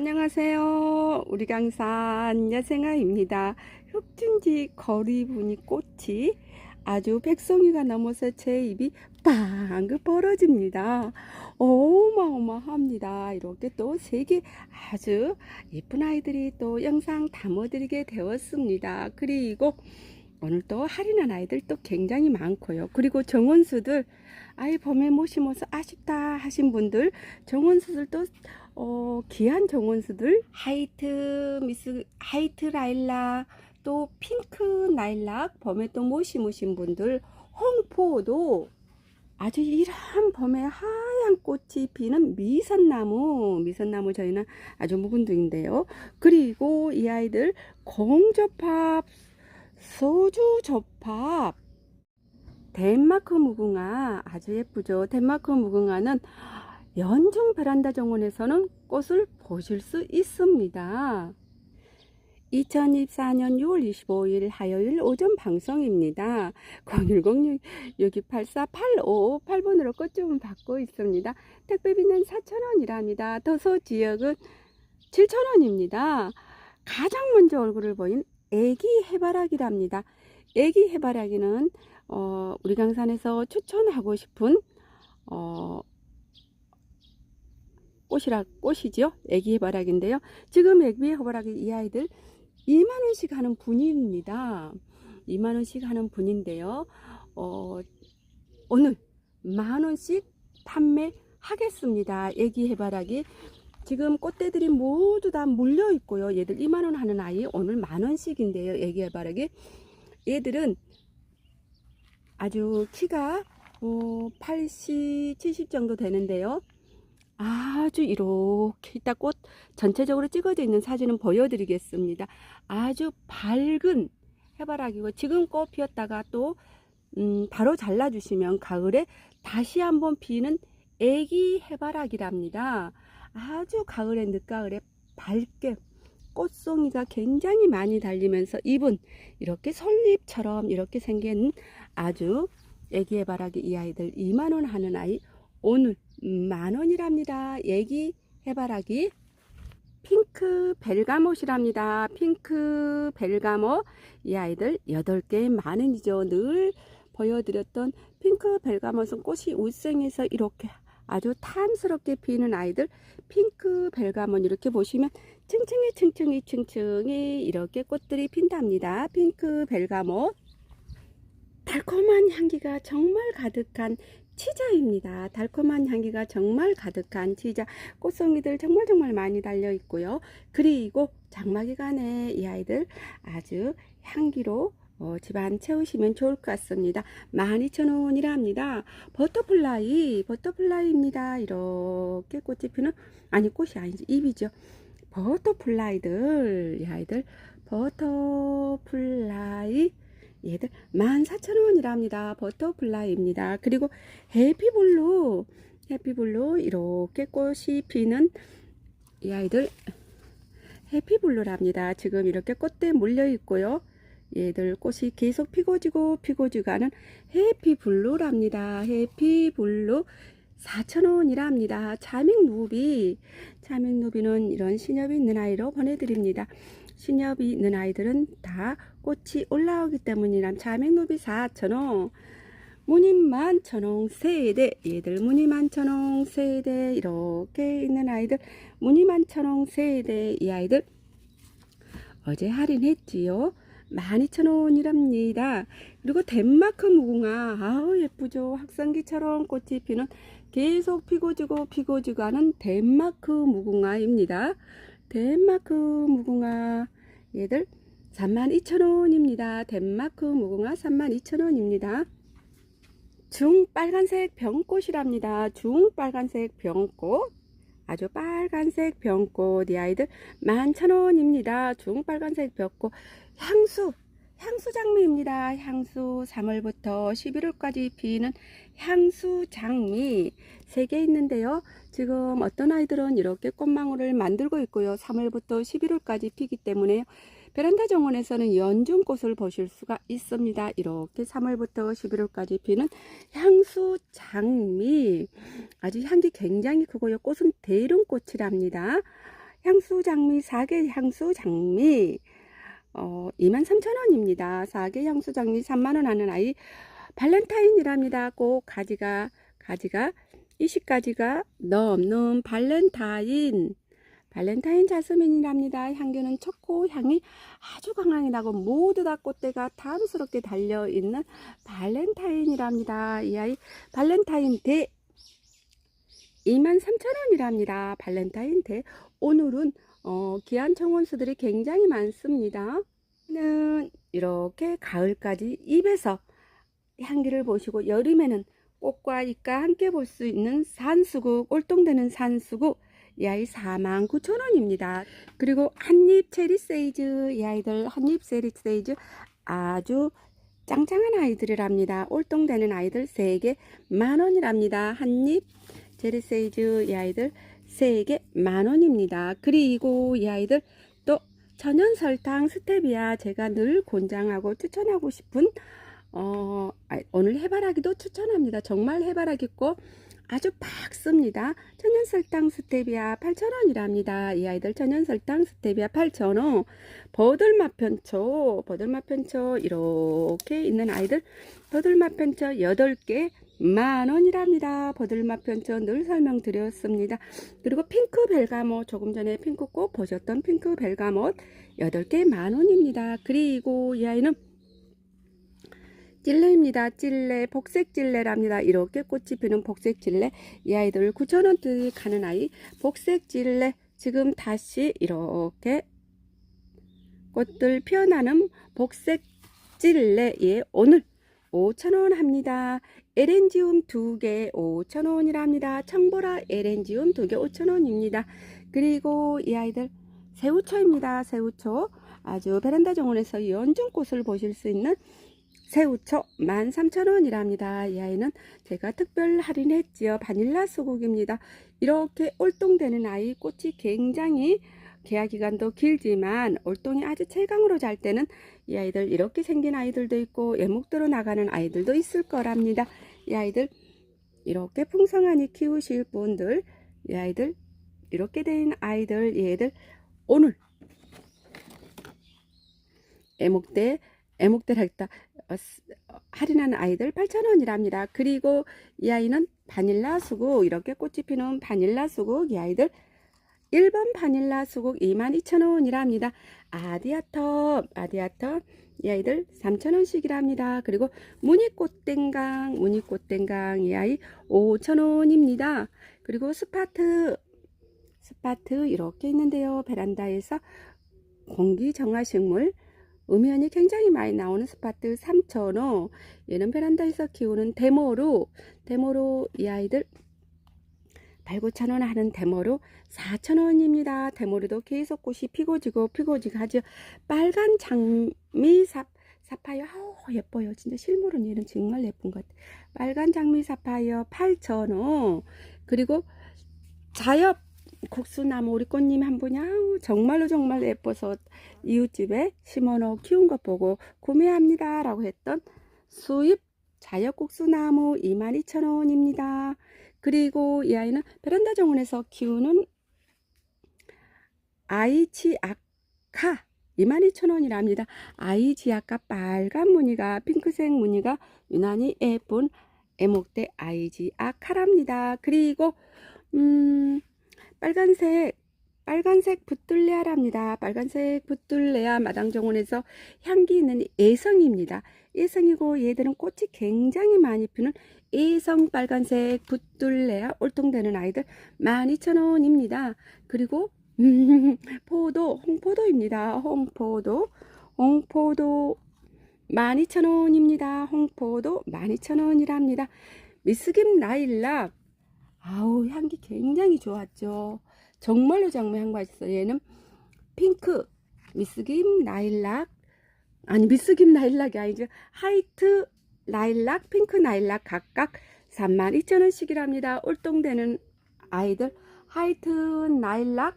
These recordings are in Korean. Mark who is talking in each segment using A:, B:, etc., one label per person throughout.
A: 안녕하세요. 우리 강산 여생아입니다. 흑진지 거리분이 꽃이 아주 백송이가 넘어서 제 입이 빵긋 벌어집니다. 어마어마합니다. 이렇게 또 세 개 아주 예쁜 아이들이 또 영상 담아드리게 되었습니다. 그리고 오늘 또 할인한 아이들 또 굉장히 많고요. 그리고 정원수들 아이 못 심어서 아쉽다 하신 분들 정원수들 또 어, 귀한 정원수들. 하이트 미스 하이트 라일락 또 핑크 라일락 봄에 또못 심으신 분들 홍포도 아주 이런 봄에 하얀 꽃이 피는 미선나무 미선나무 저희는 아주 묵은둥인데요. 그리고 이 아이들 공접합 소주 접합 덴마크 무궁화 아주 예쁘죠 덴마크 무궁화는 연중 베란다 정원에서는 꽃을 보실 수 있습니다. 2024년 6월 25일 화요일 오전 방송입니다. 010-6284-8558번으로 꽃 주문 받고 있습니다. 택배비는 4,000원이랍니다. 도서 지역은 7,000원입니다. 가장 먼저 얼굴을 보인 애기 해바라기랍니다. 애기 해바라기는 어, 우리 강산에서 추천하고 싶은 어, 꽃이라 꽃이지요. 애기 해바라기인데요. 지금 애기 해바라기 이 아이들 2만 원씩 하는 분입니다. 2만 원씩 하는 분인데요. 어, 오늘 만 원씩 판매하겠습니다. 애기 해바라기 지금 꽃대들이 모두 다 물려 있고요. 얘들 2만 원 하는 아이 오늘 만 원씩인데요. 애기 해바라기 얘들은 아주 키가 어, 80, 70 정도 되는데요. 아주 이렇게 이따 꽃 전체적으로 찍어져 있는 사진은 보여드리겠습니다. 아주 밝은 해바라기고 지금 꽃 피었다가 또 음, 바로 잘라주시면 가을에 다시 한번 피는 애기 해바라기랍니다. 아주 가을에 늦가을에 밝게 꽃송이가 굉장히 많이 달리면서 잎은 이렇게 솔잎처럼 이렇게 생긴 아주 애기 해바라기 이 아이들 2만원 하는 아이 오늘 만원이랍니다. 애기 해바라기 핑크 벨가못이랍니다. 핑크 벨가못 이 아이들 8개 만원이죠. 늘 보여드렸던 핑크 벨가못은 꽃이 울생해서 이렇게 아주 탐스럽게 피는 아이들 핑크 벨가몬 이렇게 보시면 층층이 층층이 층층이 이렇게 꽃들이 핀답니다. 핑크 벨가몬 달콤한 향기가 정말 가득한 치자입니다. 달콤한 향기가 정말 가득한 치자 꽃송이들 정말 정말 많이 달려 있고요. 그리고 장마기간에 이 아이들 아주 향기로 어, 집안 채우시면 좋을 것 같습니다. 12,000원이랍니다. 버터플라이, 버터플라이입니다. 이렇게 꽃이 피는, 아니, 꽃이 아니지, 잎이죠. 버터플라이들, 이 아이들, 버터플라이, 얘들 14,000원이랍니다. 버터플라이입니다. 그리고 해피블루, 해피블루, 이렇게 꽃이 피는 이 아이들, 해피블루랍니다. 지금 이렇게 꽃대 물려 있고요. 얘들 꽃이 계속 피고 지고 피고지가는 해피블루랍니다. 해피블루 4,000원이랍니다. 자믹누비, 자믹누비는 이런 신엽이 있는 아이로 보내드립니다. 신엽이 있는 아이들은 다 꽃이 올라오기 때문이람 자맥누비 4,000원 무늬만 천원 세대 얘들 무늬만 천원 세대 이렇게 있는 아이들 무늬만 천원 세대 이 아이들 어제 할인했지요 12,000원이랍니다. 그리고 덴마크 무궁화 아우 예쁘죠. 학생기처럼 꽃이 피는 계속 피고 지고 피고 지고 하는 덴마크 무궁화입니다. 덴마크 무궁화 얘들 32,000원입니다. 덴마크 무궁화 32,000원입니다. 중빨간색 병꽃이랍니다. 중빨간색 병꽃 아주 빨간색 병꽃 이 아이들 11,000원입니다. 중빨간색 병꽃 향수 향수 장미입니다. 향수 3월부터 11월까지 피는 향수 장미 3개 있는데요. 지금 어떤 아이들은 이렇게 꽃망울을 만들고 있고요. 3월부터 11월까지 피기 때문에 베란다 정원에서는 연중꽃을 보실 수가 있습니다. 이렇게 3월부터 11월까지 피는 향수 장미 아주 향기 굉장히 크고요. 꽃은 대륜꽃이랍니다. 향수 장미 4개 향수 장미 어 23,000원입니다. 4개 향수 장미 3만 원 하는 아이 발렌타인이랍니다. 꼭 가지가 가지가 20가지가 넘는 발렌타인 발렌타인 자스민이랍니다. 향기는 초코 향이 아주 강하다고 모두 다 꽃대가 탐스럽게 달려 있는 발렌타인이랍니다. 이 아이 발렌타인 대 23,000원이랍니다. 발렌타인 대 오늘은 어, 귀한 청원수들이 굉장히 많습니다. 는 이렇게 가을까지 입에서 향기를 보시고 여름에는 꽃과 잎과 함께 볼 수 있는 산수국 올동되는 산수국 이 아이 49,000원입니다. 그리고 한입 체리 세이즈 이 아이들 한입 체리 세이즈 아주 짱짱한 아이들이랍니다. 올동되는 아이들 3개 만원이랍니다. 한입 체리 세이즈 이 아이들 3개 만원입니다. 그리고 이 아이들 또 천연 설탕 스테비아 제가 늘 권장하고 추천하고 싶은 어, 아, 오늘 해바라기도 추천합니다. 정말 해바라기고 아주 박습니다. 천연설탕 스테비아 8,000원이랍니다. 이 아이들 천연설탕 스테비아 8,000원. 버들맛 편초, 버들맛 편초 이렇게 있는 아이들 버들맛 편초 8개 만원이랍니다. 버들맛 편초 늘 설명드렸습니다. 그리고 핑크 벨가못 조금 전에 핑크꽃 보셨던 핑크 벨가못 8개 만원입니다. 그리고 이 아이는 찔레입니다. 찔레, 복색 찔레랍니다. 이렇게 꽃이 피는 복색 찔레. 이 아이들 9,000원대 가는 아이. 복색 찔레. 지금 다시 이렇게 꽃들 피어나는 복색 찔레. 예, 오늘 5,000원 합니다. 에렌지움 2개 5,000원이랍니다. 청보라 에렌지움 2개 5,000원입니다. 그리고 이 아이들 새우초입니다. 새우초. 아주 베란다 정원에서 연중꽃을 보실 수 있는 새우초 13,000원이랍니다. 이 아이는 제가 특별 할인했지요. 바닐라 수국입니다. 이렇게 올동되는 아이 꽃이 굉장히 개화 기간도 길지만 올동이 아주 최강으로 잘 때는 이 아이들 이렇게 생긴 아이들도 있고 예목들어 나가는 아이들도 있을 거랍니다. 이 아이들 이렇게 풍성하니 키우실 분들 이 아이들 이렇게 된 아이들 얘들 오늘 애목대 애목대를 했다 어, 스- 어, 할인한 아이들 8,000원이랍니다. 그리고 이 아이는 바닐라 수국 이렇게 꽃이 피는 바닐라 수국 이 아이들 1번 바닐라 수국 22,000원이랍니다. 아디아터 아디아터 이 아이들 3,000원씩이랍니다. 그리고 무늬꽃땡강 무늬꽃땡강 이 아이 5,000원입니다. 그리고 스파트 스파트 이렇게 있는데요. 베란다에서 공기 정화식물 음연이 굉장히 많이 나오는 스파트 3,000원. 얘는 베란다에서 키우는 데모로, 데모로 이 아이들 8, 9,000원 하는 데모로 4,000원입니다. 데모로도 계속 꽃이 피고 지고 피고 지고 하죠. 빨간 장미 사, 사파이어, 아우, 예뻐요. 진짜 실물은 얘는 정말 예쁜 것 같아요. 빨간 장미 사파이어 8,000원. 그리고 자엽 국수나무 우리 꽃님 한 분이 아우 정말로 정말 예뻐서 이웃집에 심어놓 키운 것 보고 구매합니다 라고 했던 수입 자엽국수나무 22,000원입니다. 그리고 이 아이는 베란다 정원에서 키우는 아이치아카 22,000원이랍니다. 아이지아카 빨간 무늬가 핑크색 무늬가 유난히 예쁜 애목대 아이지아카랍니다. 그리고 음 빨간색 빨간색 붓둘레아랍니다. 빨간색 붓둘레아 마당정원에서 향기 있는 예성입니다. 예성이고 얘들은 꽃이 굉장히 많이 피는 예성 빨간색 붓둘레아 올통되는 아이들 12,000원입니다. 그리고 음, 포도 홍포도입니다. 홍포도 홍포도 12,000원입니다. 홍포도 12,000원이랍니다. 미스김 라일락 아우 향기 굉장히 좋았죠. 정말로 정말 향 맛있어요. 얘는 핑크 미스김 라일락 아니 미스김 라일락이 아니죠. 하이트 라일락 핑크 라일락 각각 32,000원씩이랍니다. 올동되는 아이들 하이트 라일락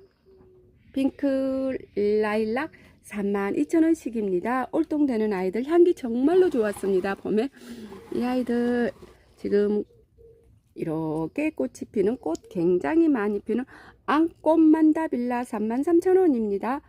A: 핑크 라일락 32,000원씩입니다. 올동되는 아이들 향기 정말로 좋았습니다. 봄에 이 아이들 지금 이렇게 꽃이 피는 꽃 굉장히 많이 피는 앙꽃 만다빌라 33,000원입니다.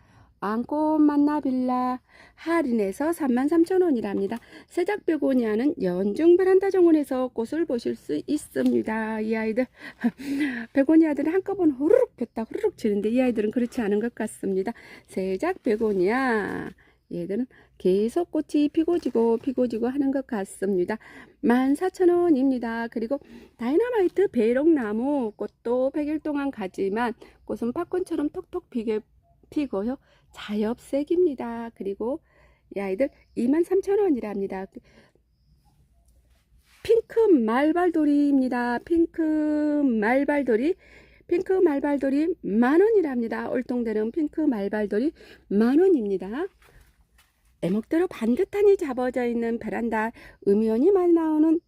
A: 앙꽃 만나빌라 할인해서 33,000원이랍니다. 세작 베고니아는 연중 베란다 정원에서 꽃을 보실 수 있습니다. 이 아이들 베고니아들은 한꺼번에 후루룩 폈다 후루룩 지는데 이 아이들은 그렇지 않은 것 같습니다. 세작 베고니아 얘들은 계속 꽃이 피고 지고 피고 지고 하는 것 같습니다. 14,000원입니다. 그리고 다이너마이트 배롱나무 꽃도 100일 동안 가지만 꽃은 팝콘처럼 톡톡 피게 피고요. 자엽색입니다. 그리고 이 아이들 23,000원이랍니다. 핑크 말발돌이입니다. 핑크 말발돌이 핑크 말발돌이 만원이랍니다. 올동대는 핑크 말발돌이 만원입니다. 애목대로 반듯하니 잡아져 있는 베란다 음연이 많이 나오는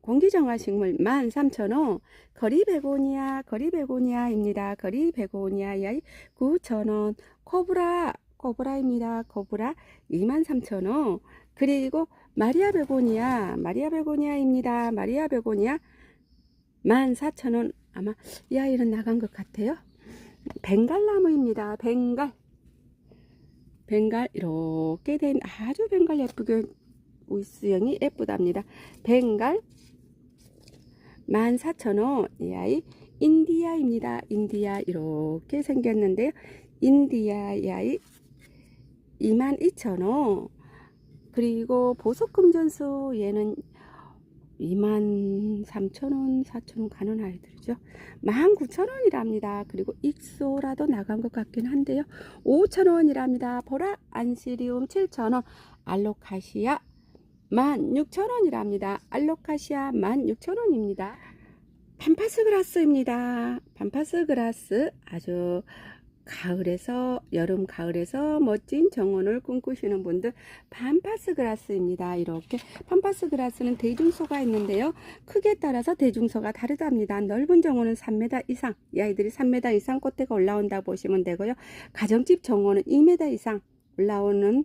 A: 공기정화식물 13,000원 거리 베고니아 거리 베고니아입니다. 거리 베고니아 야이 9,000원 코브라 코브라입니다. 코브라 23,000원 그리고 마리아 베고니아 마리아 베고니아입니다. 마리아 베고니아 14,000원 아마 이 아이는 나간 것 같아요. 벵갈나무입니다. 벵갈 벵갈 이렇게 된 아주 벵갈 예쁘게 우스형이 예쁘답니다. 벵갈 14,000원 이 아이 인디아입니다. 인디아 이렇게 생겼는데요. 인디아 이 아이 22,000원 그리고 보석금전수 얘는 23,000원 4,000원 가는 아이들이죠 19,000원이랍니다 그리고 익소라도 나간 것 같긴 한데요 5,000원이랍니다 보라 안시리움 7,000원 알로카시아 16,000원이랍니다. 알로카시아 16,000원입니다. 반파스 그라스입니다. 반파스 그라스 아주 가을에서 여름 가을에서 멋진 정원을 꿈꾸시는 분들 반파스 그라스입니다. 이렇게 반파스 그라스는 대중소가 있는데요. 크기에 따라서 대중소가 다르답니다. 넓은 정원은 3m 이상, 이 아이들이 3m 이상 꽃대가 올라온다 보시면 되고요. 가정집 정원은 2m 이상 올라오는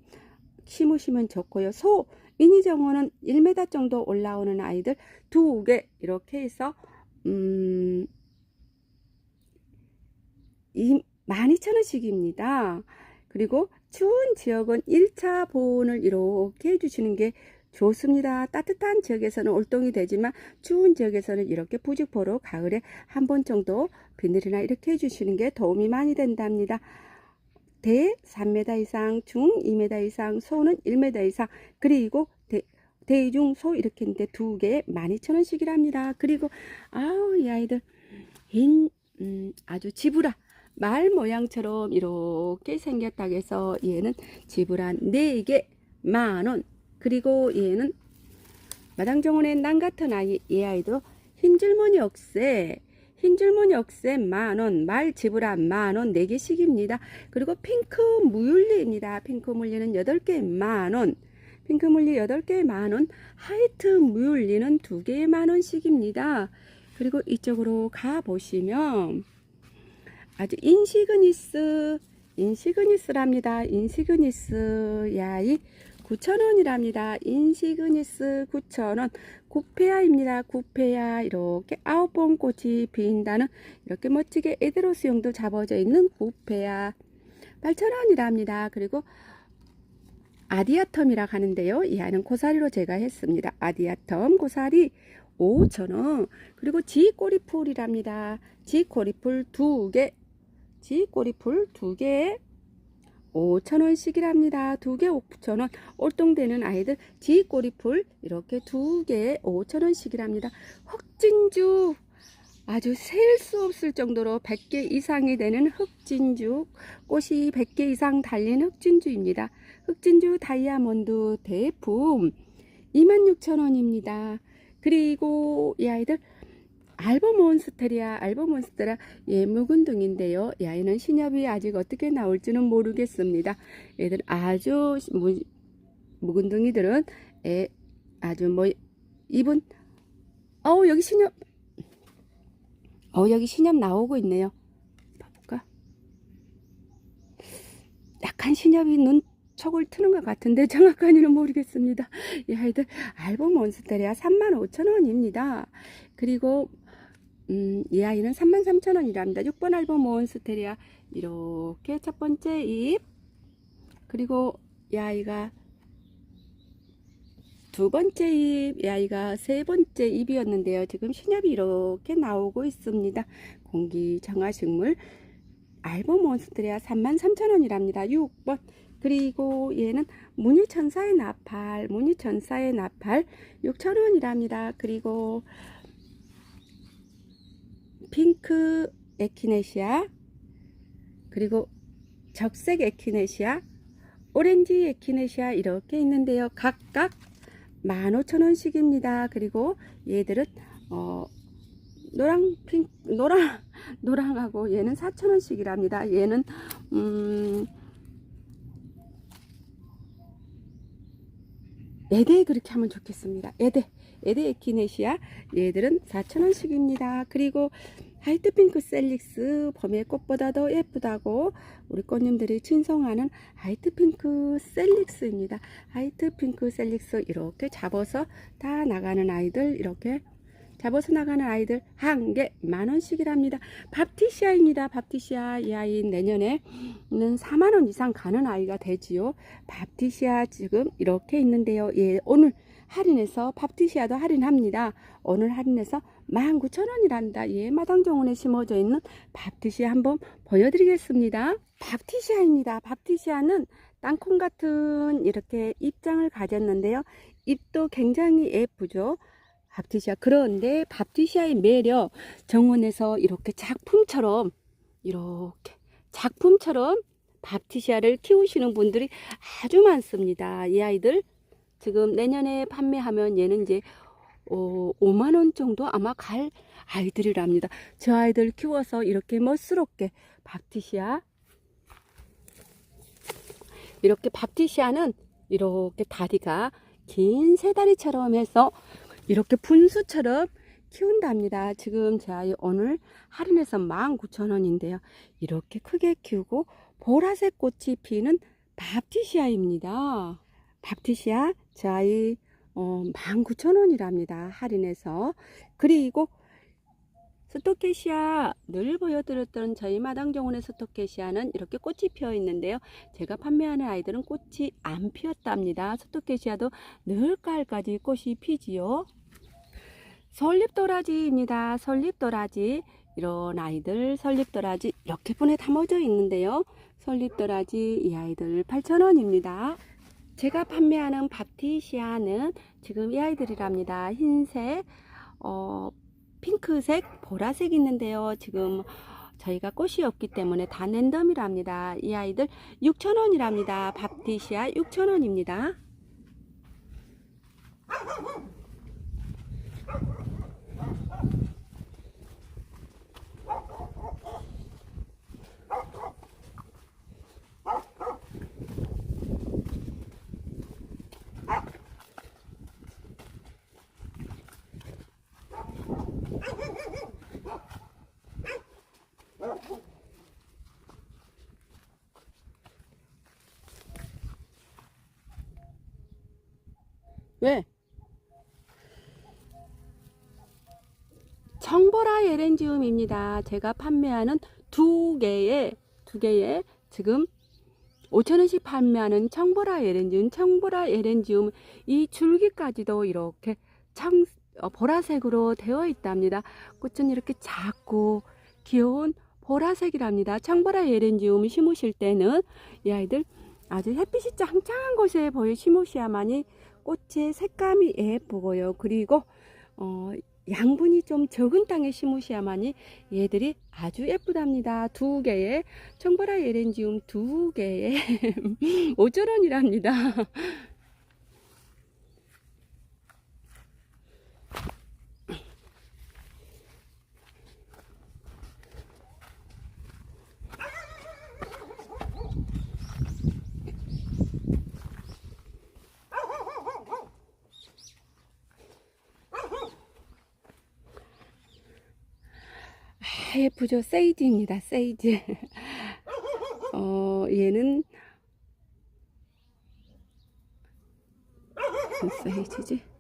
A: 심으시면 좋고요. 소 미니 정원은 1m 정도 올라오는 아이들 두 개 이렇게 해서 음, 12,000원씩입니다. 그리고 추운 지역은 1차 보온을 이렇게 해주시는 게 좋습니다. 따뜻한 지역에서는 올동이 되지만 추운 지역에서는 이렇게 부직포로 가을에 한 번 정도 비늘이나 이렇게 해주시는 게 도움이 많이 된답니다. 대 3m 이상, 중 2m 이상, 소는 1m 이상, 그리고 대, 대중, 소 이렇게 있는데 두 개에 12,000원씩이랍니다. 그리고 아우 이 아이들 흰 음, 아주 지브라 말 모양처럼 이렇게 생겼다고 해서 얘는 지브라 4개 만원. 그리고 얘는 마당정원의 난 같은 아이 이 아이도 흰줄무늬 억새 흰줄무늬 억새 만원 말 지브라 만원 4개씩입니다. 그리고 핑크 무율리입니다. 핑크 물리는 8개 만원. 핑크 물리 8개 만원 하이트 무율리는 2개에 만원씩입니다. 그리고 이쪽으로 가 보시면 아주 인시그니스 인시그니스랍니다. 인시그니스 야이 9,000원이랍니다. 인시그니스 9,000원 구페아입니다. 구페아 이렇게 아홉 번 꽃이 피인다는 이렇게 멋지게 에드로스용도 잡아져 있는 구페아 8,000원이랍니다. 그리고 아디아텀이라 하는데요. 이 아이는 고사리로 제가 했습니다. 아디아텀 고사리 5,000원 그리고 지꼬리풀이랍니다. 지꼬리풀 두개 지꼬리풀 두개에 5천원씩이랍니다. 두 개 5천원. 올동되는 아이들 지꼬리풀 이렇게 두 개에 5천원씩이랍니다. 흑진주 아주 셀 수 없을 정도로 100개 이상이 되는 흑진주 꽃이 100개 이상 달린 흑진주입니다. 흑진주 다이아몬드 대품 26,000원입니다. 그리고 이 아이들 알버몬스테리아 알버몬스테라 예 묵은둥인데요. 이 아이는 신엽이 아직 어떻게 나올지는 모르겠습니다. 얘들 아주 무, 묵은둥이들은 예, 아주 뭐 이분 어우 여기 신엽 어 여기 신엽 나오고 있네요. 봐볼까? 약간 신엽이 눈 척을 트는 것 같은데 정확한지는 모르겠습니다. 이 아이들 알버몬스테리아 35,000원입니다. 그리고 음, 이 아이는 33,000원이랍니다. 6번 앨범 몬스테리아 이렇게 첫 번째 잎 그리고 이 아이가 두 번째 잎, 이 아이가 세 번째 잎이었는데요. 지금 신엽이 이렇게 나오고 있습니다. 공기 정화식물 앨범 몬스테리아 33,000원이랍니다. 6번 그리고 얘는 무늬천사의 나팔, 무늬천사의 나팔 6,000원이랍니다. 그리고 핑크 에키네시아 그리고 적색 에키네시아 오렌지 에키네시아 이렇게 있는데요. 각각 15,000원씩입니다. 그리고 얘들은 어 노랑 핑 노랑 노랑하고 얘는 4,000원씩이랍니다. 얘는 음 에데 그렇게 하면 좋겠습니다 에데 에데 에키네시아 얘들은 4,000원씩입니다. 그리고 하이트핑크 셀릭스 봄의 꽃보다 더 예쁘다고 우리 꽃님들이 친송하는 하이트핑크 셀릭스입니다. 하이트핑크 셀릭스 이렇게 잡아서 다 나가는 아이들 이렇게 잡아서 나가는 아이들 한 개 만원씩이랍니다. 밥티시아입니다. 밥티시아 이 아이 내년에는 4만원 이상 가는 아이가 되지요. 밥티시아 지금 이렇게 있는데요. 예, 오늘 할인해서 밥티시아도 할인합니다. 오늘 할인해서 19,000원이랍니다. 예, 마당정원에 심어져 있는 밥티시아 한번 보여드리겠습니다. 밥티시아입니다. 밥티시아는 땅콩 같은 이렇게 입장을 가졌는데요. 잎도 굉장히 예쁘죠. 밥티시아. 그런데 밥티시아의 매력 정원에서 이렇게 작품처럼 이렇게 작품처럼 밥티시아를 키우시는 분들이 아주 많습니다. 이 아이들 지금 내년에 판매하면 얘는 이제 어, 5만 원 정도 아마 갈 아이들이랍니다. 저 아이들 키워서 이렇게 멋스럽게 밥티시아 이렇게 밥티시아는 이렇게 다리가 긴 새다리처럼 해서 이렇게 분수처럼 키운답니다. 지금 제 아이 오늘 할인해서 19,000원인데요. 이렇게 크게 키우고 보라색 꽃이 피는 밥티시아입니다. 밥티시아 제 아이 어, 19,000원이랍니다. 할인해서. 그리고 스토케시아 늘 보여드렸던 저희 마당정원의 스토케시아는 이렇게 꽃이 피어 있는데요. 제가 판매하는 아이들은 꽃이 안 피었답니다. 스토케시아도 늘 가을까지 꽃이 피지요. 설립도라지입니다. 설립도라지 이런 아이들 설립도라지 이렇게 분에 담아져 있는데요. 설립도라지 이 아이들 8,000원입니다. 제가 판매하는 밥티시아는 지금 이 아이들이랍니다. 흰색, 어, 핑크색, 보라색 있는데요. 지금 저희가 꽃이 없기 때문에 다 랜덤이랍니다. 이 아이들 6,000원이랍니다. 밥티시아 6,000원입니다. 왜? 청보라 에렌지움입니다. 제가 판매하는 두 개의 두 개의 지금 5천원씩 판매하는 청보라 에렌지움, 청보라 에렌지움 이 줄기까지도 이렇게 청 어, 보라색으로 되어 있답니다. 꽃은 이렇게 작고 귀여운 보라색이랍니다. 청보라 에렌지움 심으실 때는 이 아이들 아주 햇빛이 짱짱한 곳에 보여 심으셔야만이 꽃의 색감이 예쁘고요. 그리고 어, 양분이 좀 적은 땅에 심으셔야만이 얘들이 아주 예쁘답니다. 두 개의 청보라 에렌지움 두 개에 5천원이랍니다. 아, 예쁘죠? 세이지입니다. 세이지. 어, 얘는 세이지지?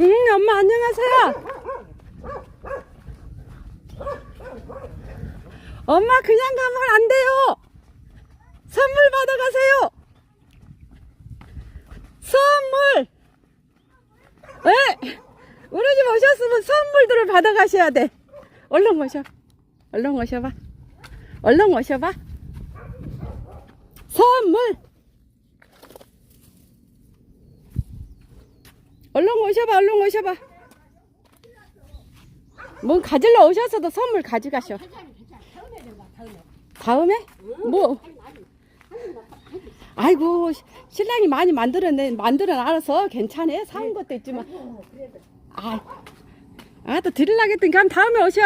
A: 응, 엄마 안녕하세요. 엄마 그냥 가면 안 돼요. 선물 받아가세요. 선물. 네. 우리 집 오셨으면 선물들을 받아가셔야 돼. 얼른 오셔. 얼른 오셔봐. 얼른 오셔봐. 선물. 얼른 오셔봐, 얼른 오셔봐. 뭔 가질러 오셔서도 선물 가져가셔. 다음에? 뭐? 아이고, 시- 신랑이 많이 만들어내, 만들어 알아서 괜찮아. 사온 것도 있지만. 아, 아, 또 드리려고 했더니 그럼 다음에 오셔.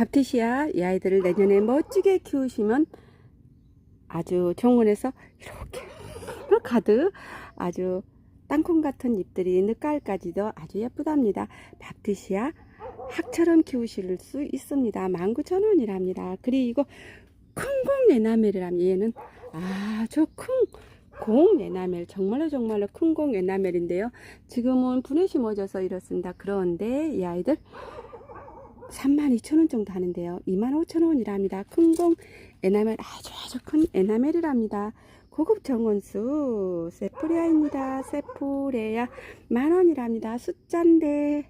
A: 밥티시아 이 아이들을 내년에 멋지게 키우시면 아주 정원에서 이렇게 가득 아주 땅콩 같은 잎들이 늦가을까지도 아주 예쁘답니다. 밥티시아 학처럼 키우실 수 있습니다. 19,000원이랍니다. 그리고 큰공 에나멜이랍니다. 얘는 아주 큰공 에나멜 정말로 정말로 큰공 에나멜인데요. 지금은 분해 심 어져서 이렇습니다. 그런데 이 아이들 32,000원 정도 하는데요. 25,000원이랍니다. 큰공 에나멜 아주 아주 큰 에나멜이랍니다. 고급 정원수 세프레아입니다. 세프레아 만원이랍니다. 숫잔데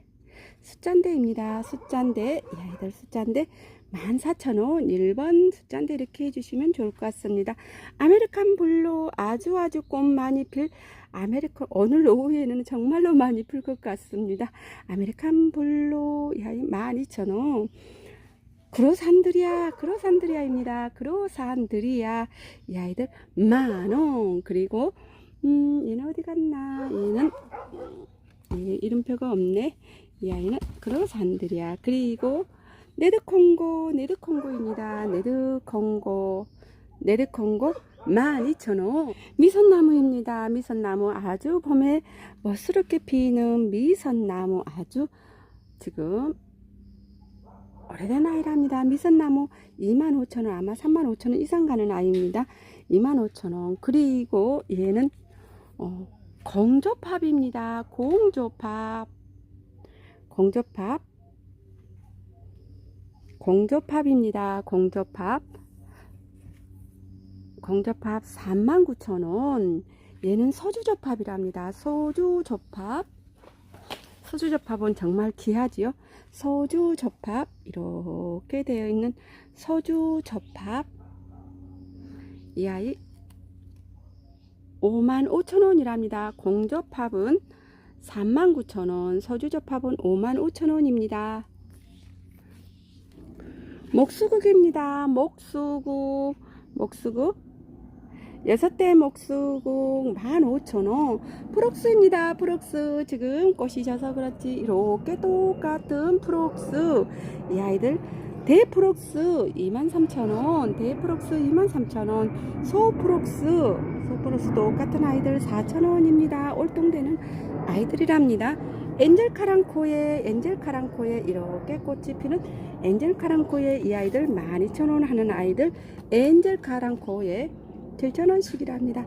A: 숫잔데입니다. 숫잔데 이 아이들 숫잔데 14,000원 1번 숫잔데 이렇게 해주시면 좋을 것 같습니다. 아메리칸 블루 아주 아주 꽃 많이 필 아메리칸 오늘 오후에는 정말로 많이 필것 같습니다. 아메리칸 블루 이 아이 12,000원. 그로산드리아 그로산드리아입니다. 그로산드리아. 이 아이들 만원. 그리고 음 얘는 어디 갔나? 얘는 예, 이름표가 없네. 이 아이는 그로산드리아. 그리고 네드콩고 네드콩고입니다. 네드콩고. 네드콩고 12,000원 미선나무입니다. 미선나무 아주 봄에 멋스럽게 피는 미선나무 아주 지금 오래된 아이랍니다. 미선나무 25,000원 아마 35,000원 이상 가는 아이입니다. 25,000원 그리고 얘는 어, 공조팝입니다. 공조팝 공조팝 공조팝입니다. 공조팝 공조팝 39,000원 얘는 소주조팝이랍니다. 소주조팝 소주조팝은 정말 귀하지요. 소주조팝 이렇게 되어 있는 소주조팝 이 아이 55,000원이랍니다. 공조팝은 39,000원, 소주조팝은 55,000원입니다. 목수국입니다. 목수국, 목수국. 여섯 대 목수국 15,000원. 프록스입니다. 프록스. 지금 꽃이 져서 그렇지. 이렇게 똑같은 프록스. 이 아이들 대프록스 23,000원. 대프록스 23,000원. 소프록스. 소프록스 똑같은 아이들 4,000원입니다. 올동되는 아이들이랍니다. 엔젤 카랑코에 엔젤 카랑코에 이렇게 꽃이 피는 엔젤 카랑코에 이 아이들 12,000원 하는 아이들 엔젤 카랑코에 7,000원씩이랍니다.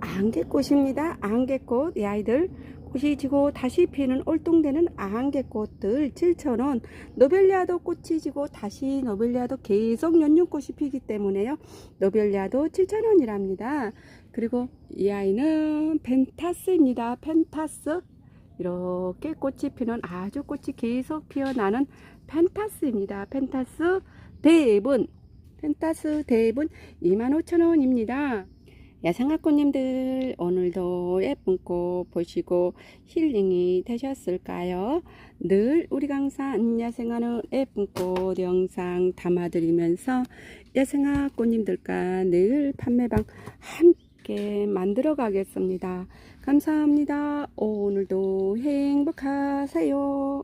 A: 안개꽃입니다. 안개꽃 이 아이들 꽃이 지고 다시 피는 올동되는 안개꽃들 7,000원 노벨리아도 꽃이 지고 다시 노벨리아도 계속 연륜꽃이 피기 때문에요. 노벨리아도 7,000원이랍니다. 그리고 이 아이는 펜타스입니다. 펜타스 이렇게 꽃이 피는 아주 꽃이 계속 피어나는 펜타스입니다. 펜타스 대분 펜타스 대분 25,000원입니다. 야생화꽃님들 오늘도 예쁜 꽃 보시고 힐링이 되셨을까요? 늘 우리 강산 야생화는 예쁜 꽃 영상 담아드리면서 야생화꽃님들과 늘 판매방 함께 만들어 가겠습니다. 감사합니다. 오늘도 행복하세요.